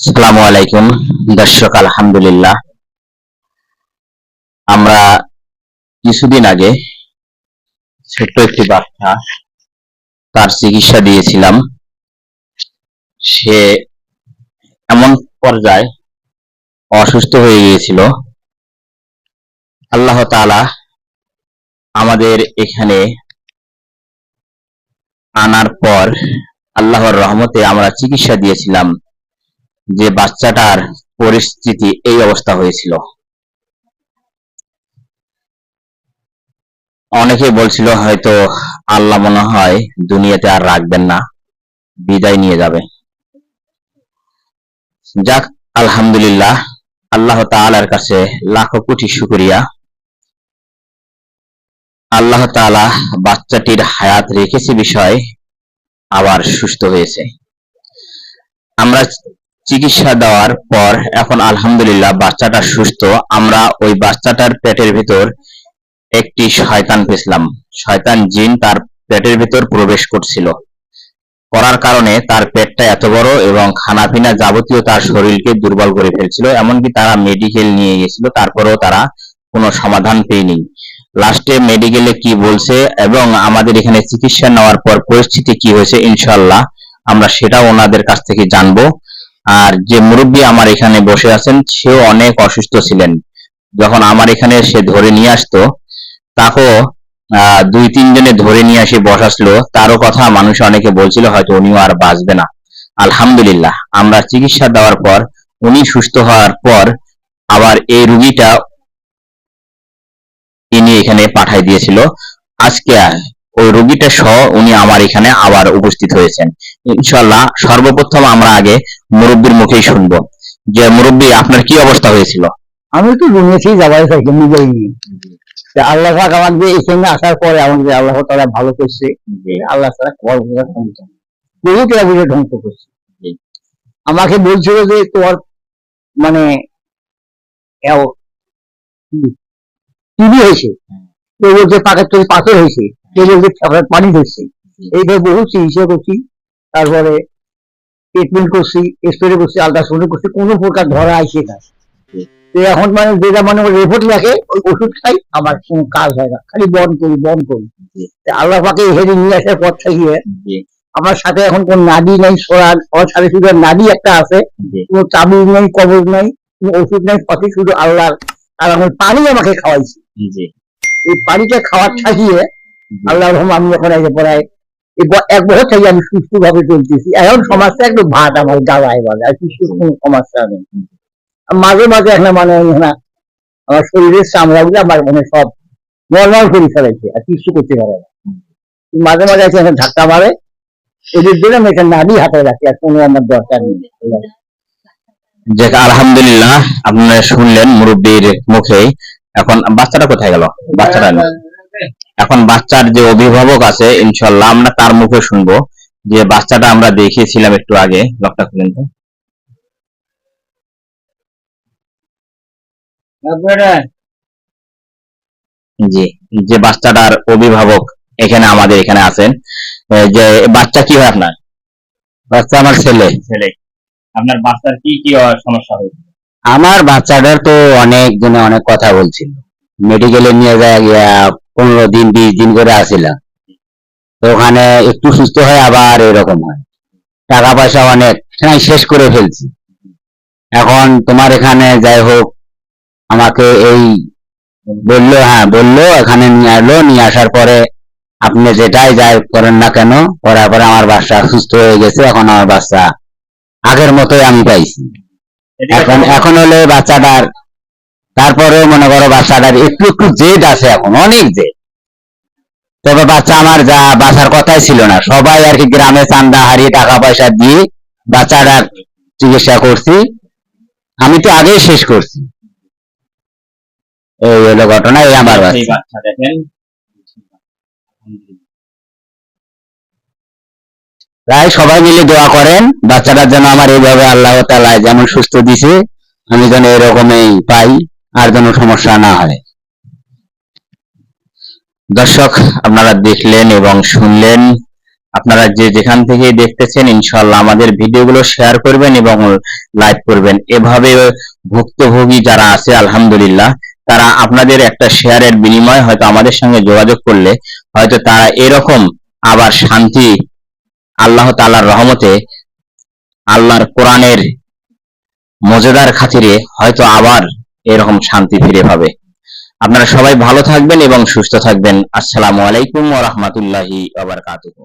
আসসালামু আলাইকুম, দর্শক, আলহামদুলিল্লাহ। আমরা কিছুদিন আগে ছোট্ট একটি বাচ্চা তার চিকিৎসা দিয়েছিলাম। সে এমন পর্যায়ে অসুস্থ হয়ে গিয়েছিল। আল্লাহ তাআলা আমাদের এখানে আনার পর আল্লাহর রহমতে আমরা চিকিৎসা দিয়েছিলাম। যে বাচ্চাটার পরিস্থিতি এই অবস্থা হয়েছিল। অনেকে বলছিল, হয়তো আল্লাহ মনে হয় দুনিয়াতে আর রাখবেন না, বিদায় নিয়ে যাবে। যাক, আলহামদুলিল্লাহ, আল্লাহ তাআলার কাছে লাখো কোটি শুকরিয়া। আল্লাহ তাআলা বাচ্চাটির হায়াত রেখেছে বিষয়, আবার সুস্থ হয়েছে। আমরা চিকিৎসা দেওয়ার পর এখন আলহামদুলিল্লাহ বাচ্চাটা সুস্থ। আমরা ওই বাচ্চাটার পেটের ভিতর একটি শয়তান পেছিলাম শয়তান জিন তার পেটের ভিতর প্রবেশ করছিল। করার কারণে তার পেটটা এত বড় এবং খানাপিনা যাবতীয় তার শরীরকে দুর্বল করে ফেলছিল, এমনকি তারা মেডিকেল নিয়ে গেছিল তারপরেও তারা কোনো সমাধান পেয়নি। লাস্টে মেডিকেলে কি বলছে এবং আমাদের এখানে চিকিৎসা নেওয়ার পর পরিস্থিতি কি হয়েছে ইনশাল্লাহ আমরা সেটা ওনাদের কাছ থেকে জানব। আর যে মুরব্বী আমার এখানে বসে আছেন, সেও অনেক অসুস্থ ছিলেন। যখন আমার এখানে সে ধরে নিয়ে আসতো তাকেও দুই তিনজনে ধরে নিয়ে এসে বসাসলো তারও কথা মানুষ অনেকে বলছিল, হয়তো উনিও আর বাঁচবে না। আলহামদুলিল্লাহ, আমরা চিকিৎসা দেওয়ার পর, উনি সুস্থ হওয়ার পর, আবার এই রুগীটা ইনি এখানে পাঠাই দিয়েছিল। আজকে ওই রুগীটা সহ উনি আমার এখানে আবার উপস্থিত হয়েছেন। ইনশাল্লাহ সর্বপ্রথম আমরা আগে মুরব্বীর মুখেই শুনব। যে মুরব্বী আপনার কি অবস্থা হয়েছিল? আমি তো দুনিয়াতেই যাবাই থাকি নিজেই আল্লাহ পাক আমাকে এখানে আসার পরে আমাকে আল্লাহ তারা ভালো করছে। যে আল্লাহ তারা কর বোঝা ধ্বংস বহু টাকা বুঝে ধ্বংস করছে। আমাকে বলছিল যে তোর মানে টিভি হয়েছে। কেউ বলছে পাকের তৈরি পাথর হয়েছে। কেউ বলছে পানি ধরছে। এইভাবে বহু চিকিৎসা করছি। তারপরে ট্রিটমেন্ট করছি স্প্রে করছি আলট্রাসাউন্ড করছি কোনো প্রকার ধরা আইসে না। তো এখন মানে যেটা মানে রিপোর্ট লেখে ওই ওষুধ খাই আমার কোনো কাজ হয় না খালি বন্ধ করি বন্ধ করি। আল্লাহ পাকে হেরে নিয়ে আসার পর থেকে আমার সাথে এখন কোন নাডি নাই সরান আমার সাথে শুধু নাডি একটা আছে কোনো চাবি নাই কবজ নাই কোনো ওষুধ নাই পথে শুধু আল্লাহ আর আমি পানি আমাকে খাওয়াইছি। এই পানিটা খাওয়ার থাকিয়ে আল্লাহ রহম আমি এখন পড়ায় এই ব- এক বছর থেকে আমি সুস্থ ভাবে চলতেছি। এখন একটু ভাত আমার আর কিছু সমস্যা নেই। মাঝে মাঝে এখন মানে আমার শরীরের আমার মানে সব নর্মাল করে আর কিছু করতে পারে না। মাঝে মাঝে আছে এখন ধাক্কা মারে, এদের জন্য আমি নাড়ি হাতে রাখি, আর কোনো আমার দরকার নেই। যে আলহামদুলিল্লাহ, আপনারা শুনলেন মুরব্বীর মুখে। এখন বাচ্চাটা কোথায় গেল? বাচ্চাটা। এখন বাচ্চার যে অভিভাবক আছে ইনশাল্লাহ আমরা তার মুখে শুনব। যে বাচ্চাটা আমরা দেখিয়েছিলাম একটু আগে লকটা খুলেন তো। জি যে বাচ্চাটার অভিভাবক এখানে আমাদের এখানে আছেন। যে বাচ্চা কি হয় আপনার? বাচ্চা আমার ছেলে। ছেলে। আপনার বাচ্চার কি কি সমস্যা হয়েছে আমার বাচ্চাটার তো অনেক জনে অনেক কথা বলছিল। মেডিকেলে নিয়ে যায় পনেরো দিন বিশ দিন করে আসিলাম। তো ওখানে একটু সুস্থ হয় আবার এরকম হয়। টাকা পয়সা অনেক সেখানে শেষ করে ফেলছি। এখন তোমার এখানে যাই হোক আমাকে এই বলল হ্যাঁ বলল এখানে নিয়ে আসলো নিয়ে আসার পরে আপনি যেটাই যাই করেন না কেন করার পরে আমার বাচ্চা সুস্থ হয়ে গেছে এখন আমার বাচ্চা আগের মতোই আমি পাইছি। এখন এখন হলে বাচ্চাটার তারপরে মনে করো বাচ্চাটার একটু একটু জেদ আছে এখন অনেক জেদ। তবে বাচ্চা আমার যা বাঁচার কথাই ছিল না। সবাই আর কি গ্রামে চান্দা হারিয়ে টাকা পয়সা দিয়ে বাচ্চাটার চিকিৎসা করছি। আমি তো আগেই শেষ করছি। এই হলো ঘটনা এই আমার বাচ্চা। দেখেন। তাই সবাই মিলে দোয়া করেন বাচ্চাটার যেন আমার এইভাবে আল্লাহ তালা যেমন সুস্থ দিছে আমি যেন এরকমই পাই আর যেন সমস্যা না হয়। দর্শক, আপনারা দেখলেন এবং শুনলেন। আপনারা যে যেখান থেকে দেখতেছেন, ইনশাআল্লাহ আমাদের ভিডিওগুলো শেয়ার করবেন এবং লাইক করবেন। এভাবে ভুক্তভোগী যারা আছে, আলহামদুলিল্লাহ, তারা আপনাদের একটা শেয়ারের বিনিময়ে হয়তো আমাদের সঙ্গে যোগাযোগ করলে, হয়তো তারা এরকম আবার শান্তি আল্লাহ তাআলার রহমতে আল্লাহর কোরআনের মজাদার খাতিরে হয়তো আবার এরকম শান্তি ফিরে পাবে। আপনারা সবাই ভালো থাকবেন এবং সুস্থ থাকবেন। আসসালামু আলাইকুম ওয়া রাহমাতুল্লাহি ওয়া বারাকাতুহু।